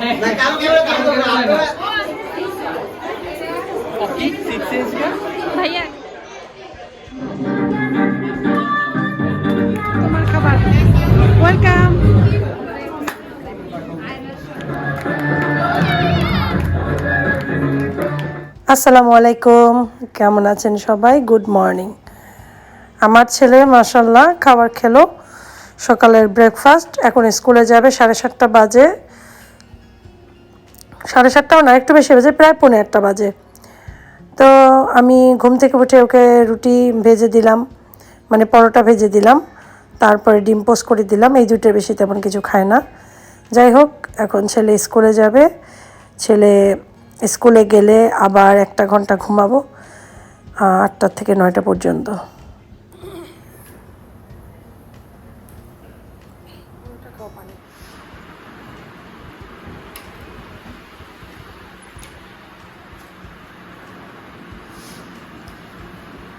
না কারও কেউ কারও কেউ কি সিক্স ভাইয়া তোমার খাবার ওয়েলকাম আসসালামু আলাইকুম। কেমন আছেন সবাই? গুড মর্নিং আমার ছেলে মাসাল্লাহ খাবার খেলো। সকালের ব্রেকফাস্ট এখন স্কুলে যাবে সাড়ে সাতটা বাজে। সাড়ে সাতটাও না একটু বেশি বাজে প্রায় পৌনে একটা বাজে। তো আমি ঘুম থেকে উঠে ওকে রুটি ভেজে দিলাম মানে পরোটা ভেজে দিলাম তারপরে ডিম পোস্ট করে দিলাম এই দুটোর বেশি তেমন কিছু খায় না। যাই হোক এখন ছেলে স্কুলে যাবে ছেলে স্কুলে গেলে আবার একটা ঘণ্টা ঘুমাবো আহ, আটটা থেকে নয়টা পর্যন্ত।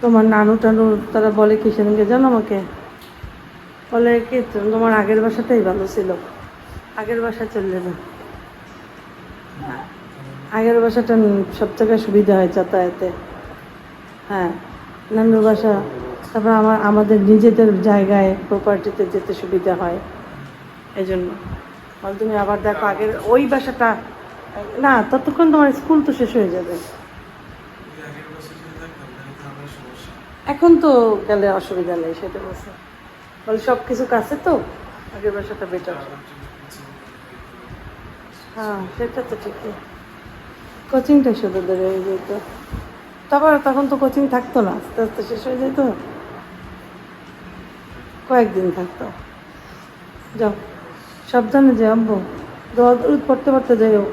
তোমার নানু টানু, তারা বলে কি সেদিনকে জানো আমাকে? বলে, কি তোমার আগের বাসাটাই ভালো ছিল। আগের বাসা চললে না আগের বাসাটা সব থেকে সুবিধা হয় যাতায়াতে। হ্যাঁ নানুর বাসা। তারপর আমার, আমাদের নিজেদের জায়গায় প্রপার্টিতে যেতে সুবিধা হয়। এই জন্য তুমি আবার দেখো আগের, ওই বাসাটা, না, ততক্ষণ তোমার স্কুল তো শেষ হয়ে যাবে। এখন তো গেলে অসুবিধা নেই, সেটা বলছে। বলে সব কিছু কাছে তো, আগের বাসাটা বেটার হ্যাঁ সেটা তো ঠিকই। কোচিংটা শুধু ধরে হয়ে যেত তারপর তখন তো কোচিং থাকতো না, আস্তে আস্তে শেষ হয়ে যেত। কয়েকদিন থাকতো। যাও, সাবধানে যে আব্বু দোয়া পড়তে পড়তে যাইও।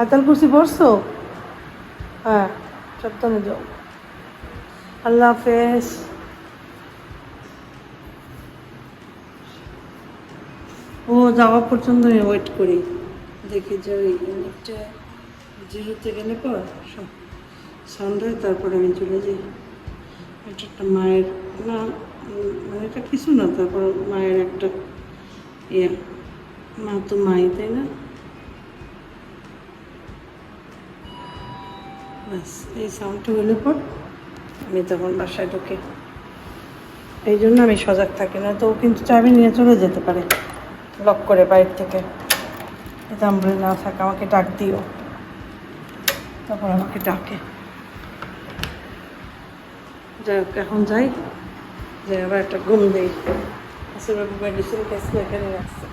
আতাল কুরসি পড়ছো? হ্যাঁ সাবধানে যাও। আল্লাহ হাফেজ। ও, যাওয়া পর্যন্ত আমি ওয়েট করি। দেখি যে ওই ইউনিটটা জিরোতে গেলে পর সাউন্ড হয় তারপরে আমি চলে যাই। এটা একটা মায়ের, না মানে এটা কিছু না, তারপর মায়ের একটা ইয়ে। মা তো মাই, তাই না? ব্যাস, এই সাউন্ডটা হলে পর আমি তখন বাসায় ঢুকে। এই জন্য আমি সজাগ থাকি না, তো ও কিন্তু চাবি নিয়ে চলে যেতে পারে লক করে বাইর থেকে। এটা আমরা না থাক, আমাকে ডাক দিও। তারপর আমাকে ডাকে। যাই হোক, এখন যাই। যে আবার একটা ঘুম দেই। আসলে মেডিসিন খেয়েছি এখানে রাখছে।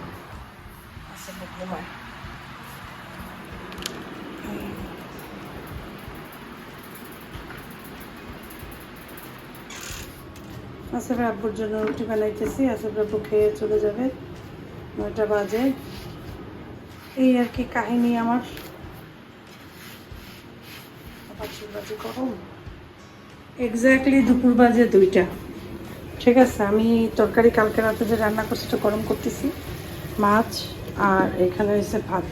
আসলে ঘুমায় আসলে আব্বুর জন্য রুটি বানাইতেছি আসলে আব্বু খেয়ে চলে যাবে। নয়টা বাজে। এই আর কি কাহিনী আমার। গরম এক্স্যাক্টলি দুপুর বাজে দুইটা। ঠিক আছে, আমি তরকারি কালকে রাতে যে রান্না করছি সেটা গরম করতেছি। মাছ আর এখানে হয়েছে ভাত।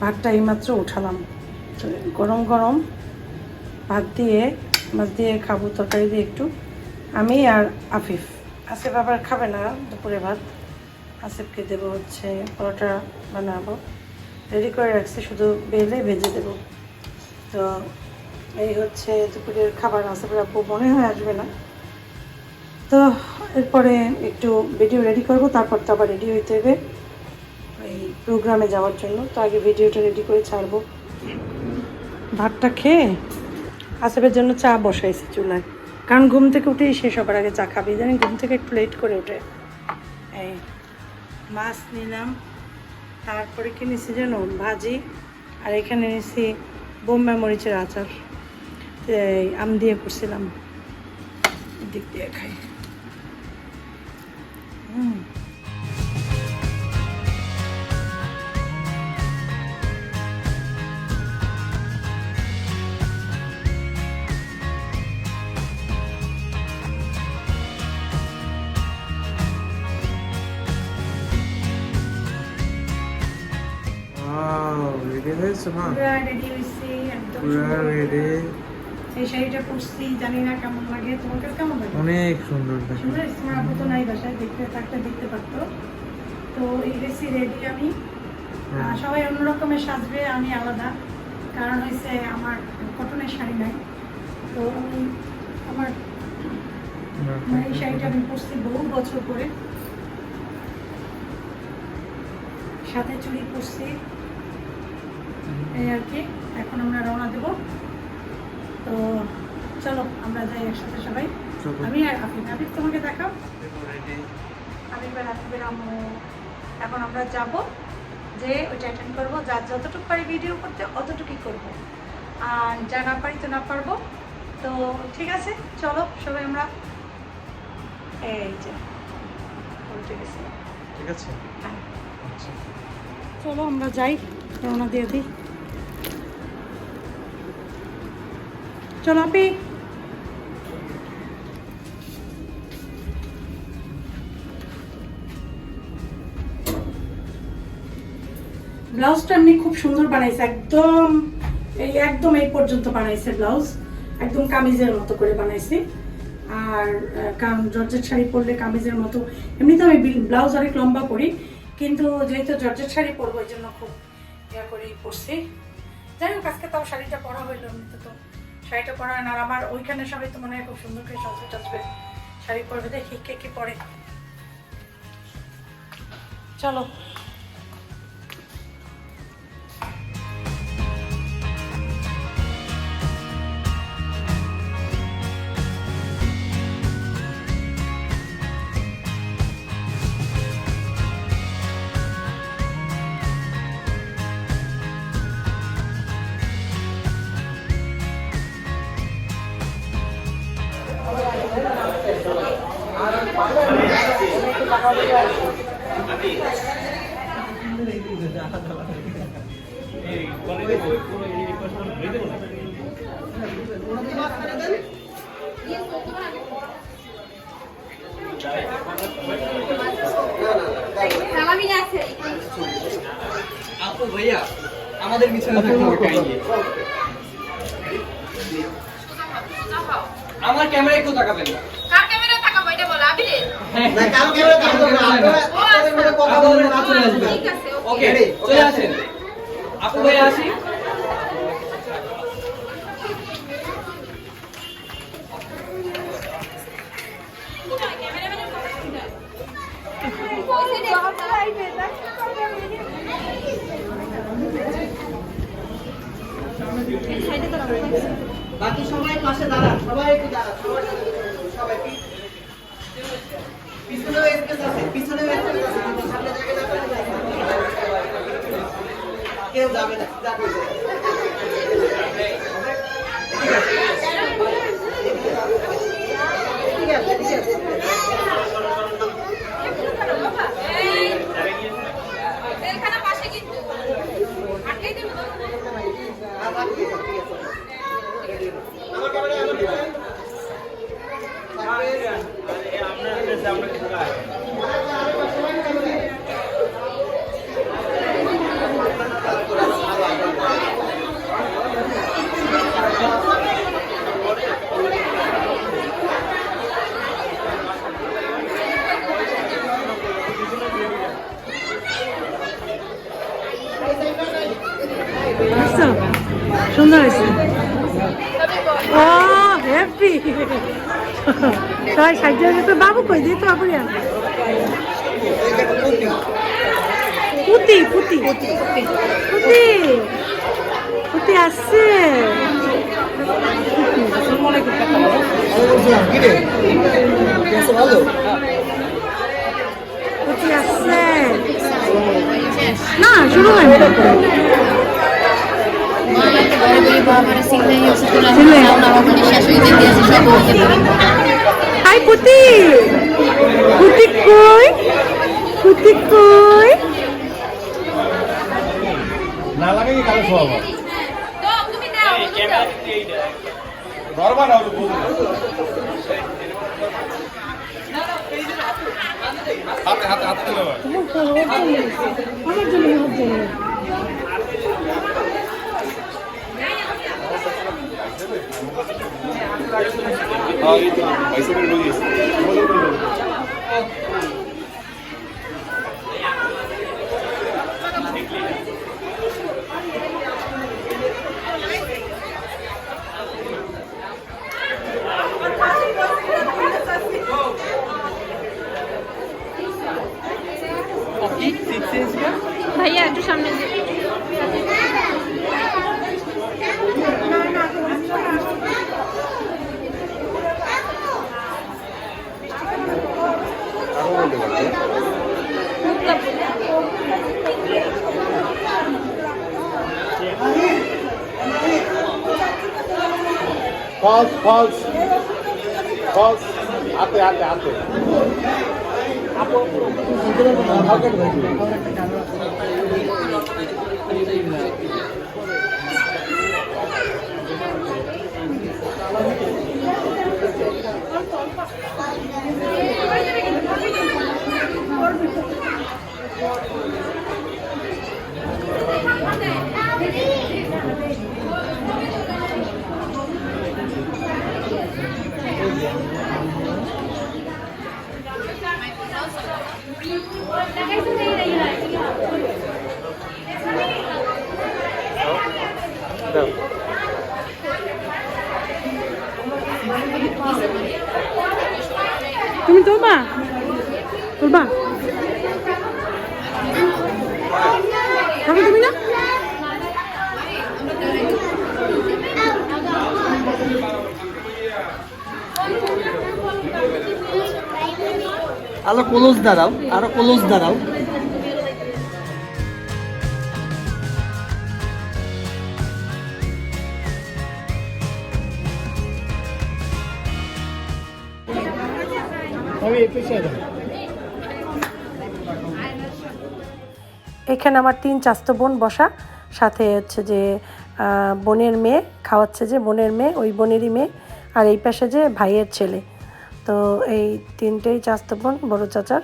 ভাতটা এইমাত্র উঠালাম। গরম গরম ভাত দিয়ে, মাছ দিয়ে খাব, তরকারি দিয়ে একটু। আমি আর আফিফ। আসিফ আবার খাবে না দুপুরে ভাত। আসিফকে দেবো হচ্ছে পরোটা বানাবো। রেডি করে রাখছি, শুধু বেলে ভেজে দেবো। তো এই হচ্ছে দুপুরের খাবার। আসিফের আপু মনে হয় আসবে না। তো এরপরে একটু ভিডিও রেডি করব, তারপর তো আবার রেডি হইতে হবে এই প্রোগ্রামে যাওয়ার জন্য। তো আগে ভিডিওটা রেডি করে ছাড়বো। ভাতটা খেয়ে আসিফের জন্য চা বসাইছি চুলায়। কারণ ঘুম থেকে উঠেই শেষ হবার আগে চা খাবি জানি ঘুম থেকে একটু লেট করে ওঠে। এই মাছ নিলাম, তারপরে কি নিছি ভাজি, আর এখানে নিছি বোম্বে মরিচের আচার। আম দিয়ে করছিলাম। দিক দিয়ে খাই। হয়েছে মা পুরা রেডি হয়েছি একদম পুরা রেডি এই শাড়িটা পরছি জানি না কেমন লাগে। তোমার কাছে কেমন লাগে? অনেক সুন্দর দেখো। সুন্দর তোমার আপু তো নাই বাসায় দেখতে থাকতে দেখতে পারতো। তো এই গেছি রেডি আমি। সবাই অন্য সাজবে আমি আলাদা। কারণ হয়েছে আমার কটনের শাড়ি নাই। তো আমি আমার মানে এই শাড়িটা আমি পরছি বহু বছর পরে সাথে চুড়ি পরছি। এই আর কি এখন আমরা রওনা দেব। তো চলো আমরা যাই একসাথে সবাই। আমি আর আফিফ। আফিফ তোমাকে দেখাও। আফিফ আর আফিফের আম্মু। এখন আমরা যাব যে ওইটা অ্যাটেন্ড করব যার যতটুকু পারি ভিডিও করতে অতটুকুই করব। আর যা না পারি তো না পারব। তো ঠিক আছে চলো সবাই আমরা এই যে ঠিক আছে। হ্যাঁ। আচ্ছা। চলো আমরা যাই। রওনা দিয়ে দিই। চলো আপি। ব্লাউজটা এমনি খুব সুন্দর বানাইছে, একদম এই একদম এই পর্যন্ত বানাইছে ব্লাউজ, একদম কামিজের মতো করে বানাইছে। আর জর্জেট শাড়ি পরলে কামিজের মতো। এমনিতে আমি ব্লাউজ অনেক লম্বা করি কিন্তু যেহেতু জর্জেট শাড়ি পরবো, এই জন্য খুব ইয়া করেই পরছি যাই হোক, আজকে তাও শাড়িটা পরা হইল এমনিতে তো শাড়িটা পরা হয় না। আর আমার ওইখানে সবাই তো মনে হয় খুব সুন্দর করে সাজবে টাজবে শাড়ি পরবে দেখি কে কি পরে। চলো। ভাইয়া আমাদের পিছনে থাকতে হবে কাইন্ডলি আমার ক্যামেরা একটু তাকাবেন না। কার ক্যামেরা তাকাবো এটা বলো আবিরের? না কারও ক্যামেরা তাকাবেন না আপনারা কথা বলবেন না চলে আসবেন ওকে। চলে আসেন। আপু ভাইয়া আসি বাকি সবাই পাশে দাঁড়ান সবাই একটু দাঁড়ান সবাই সবাই পি- পিছনেও স্পেস আছে পিছনেও স্পেস আছে কিন্তু সামনে জায়গা যাবে না কেউ যাবে না যাবে ঠিক আছে ঠিক আছে এখানে পাশে কিন্তু আটকে দিন আমার ঠিক আছে ঠিক আছে আমার ক্যামেরা আমার দিবেন আসছো সুন্দর হয়েছে। ও হ্যাপি সবাই সাহায্য হয়ে গেছে বাবু কই? দিই তো আপনি পুতি পুতি। পুতি। পুতি আসছে। আসছে না শুরু হয়নি। হাই পুতি পুতি কই পুতি কই না লাগে কি কালো সব তো তুমি দাও তুমি দাও ধরবা না ওটা বলব হাতে হাতে হাতে দিলে হয়। আমার জন্য আমার জন্য হ্যাঁ এই তো বাইসাইকেল লই গেছে সেন্স का ভাইয়া একটু সামনে দিয়ে ফলস ফলস ফলস হাতে হাতে হাতে তুমি তুলবা তুলবা তুমি না? আরও ক্লোজ দাঁড়াও, আরও ক্লোজ দাঁড়াও। এখানে আমার তিন চাস্ত বোন বসা, সাথে হচ্ছে যে বোনের মেয়ে, খাওয়াচ্ছে যে বোনের মেয়ে, ওই বোনেরই মেয়ে, আর এই পাশে যে ভাইয়ের ছেলে। তো এই তিনটেই চাস্ত বোন বড় চাচার।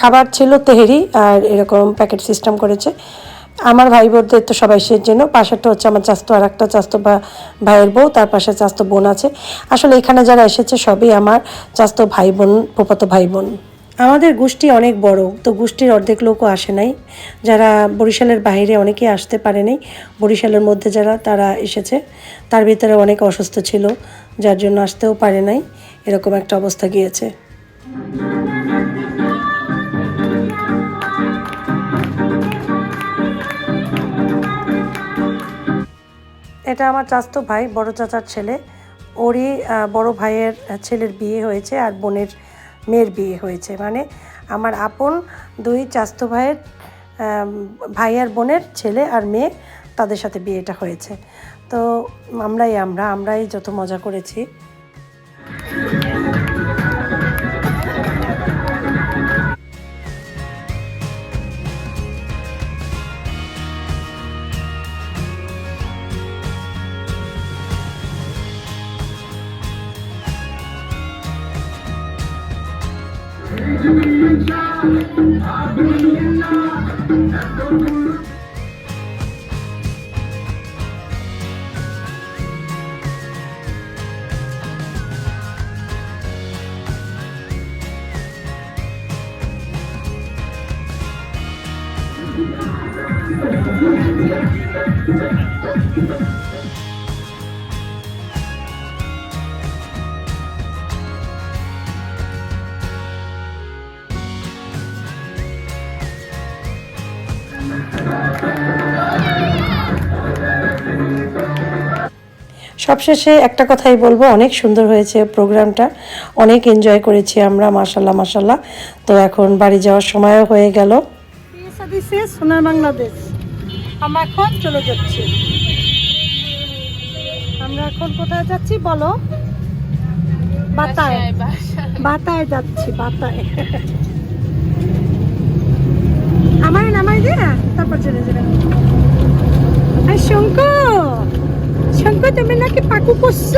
খাবার ছিল তেহেরি আর এরকম প্যাকেট সিস্টেম করেছে। আমার ভাই বোনদের তো সবাই সে জন্য। পাশেরটা হচ্ছে আমার চাস্তো আর একটা চাস্তো বা ভাইয়ের বউ, তার পাশে চাস্তো বোন আছে। আসলে এখানে যারা এসেছে, সবই আমার চাস্তো ভাই বোন পোপাতো ভাই বোন আমাদের গোষ্ঠী অনেক বড়, তো গোষ্ঠীর অর্ধেক লোকও আসে নাই। যারা বরিশালের বাইরে অনেকেই আসতে পারেনি বরিশালের মধ্যে যারা, তারা এসেছে। তার ভিতরে অনেক অসুস্থ ছিল, যার জন্য আসতেও পারে নাই। এরকম একটা অবস্থা গিয়েছে। এটা আমার চাস্তো ভাই, বড় চাচার ছেলে। ওরই বড় ভাইয়ের ছেলের বিয়ে হয়েছে আর বোনের মেয়ের বিয়ে হয়েছে। মানে আমার আপন দুই চাস্তো ভাইয়ের ভাই আর বোনের ছেলে আর মেয়ে তাদের সাথে বিয়েটা হয়েছে। তো আমরাই আমরা, আমরাই যত মজা করেছি সবশেষে একটা কথাই বলব, অনেক সুন্দর হয়েছে প্রোগ্রামটা, অনেক এনজয় করেছি আমরা মাসাল্লাহ মাসাল্লাহ তো এখন বাড়ি যাওয়ার সময়ও হয়ে গেল। সোনার বাংলাদেশ। আমরা এখন চলে যাচ্ছি। আমরা এখন কোথায় যাচ্ছি বলো? বাতায়। বাতায় যাচ্ছি বাতায়। আমার নামাই দে তারপর চলে আর শঙ্কু শঙ্কু তুমি নাকি পাকু করছ?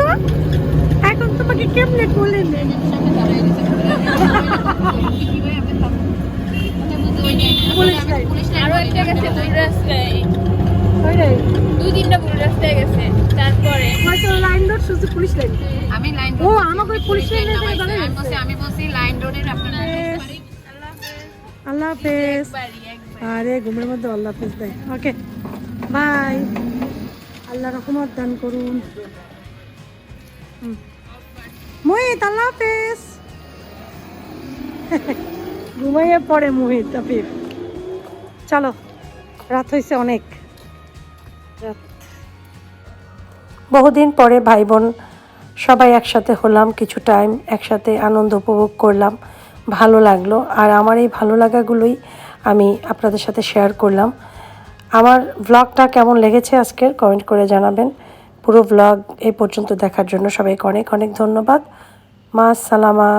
এখন তোমাকে কেমনে বলে নেই পুলিশ লাইন পুলিশ লাইন আরও একটা গেছে দুই রাস্তায় ওইটাই দুই তিনটা ভুল রাস্তায় গেছে তারপরে হয়তো লাইন রোড শুধু পুলিশ লাইন? আমি লাইন ও, আমাকে পুলিশ দাঁড়ায় আমি বলছি লাইন রোডের আপনার আল্লাহ হাফেজ। আরে ঘুমের মধ্যে আল্লাহ হাফেজ দেয়। Okay bye. আল্লাহ রহমত দান করুন। মোহিত আল্লাহ হাফেজ। ঘুমাইয়ে পড়ে মোহিত আফিফ চলো রাত হয়েছে অনেক। বহুদিন পরে ভাই বোন সবাই একসাথে হলাম, কিছু টাইম একসাথে আনন্দ উপভোগ করলাম, ভালো লাগল। আর আমার এই ভালো লাগাগুলোই আমি আপনাদের সাথে শেয়ার করলাম। আমার ব্লগটা কেমন লেগেছে আজকের কমেন্ট করে জানাবেন। পুরো ব্লগ এই পর্যন্ত দেখার জন্য সবাইকে অনেক অনেক ধন্যবাদ। মা সালামা।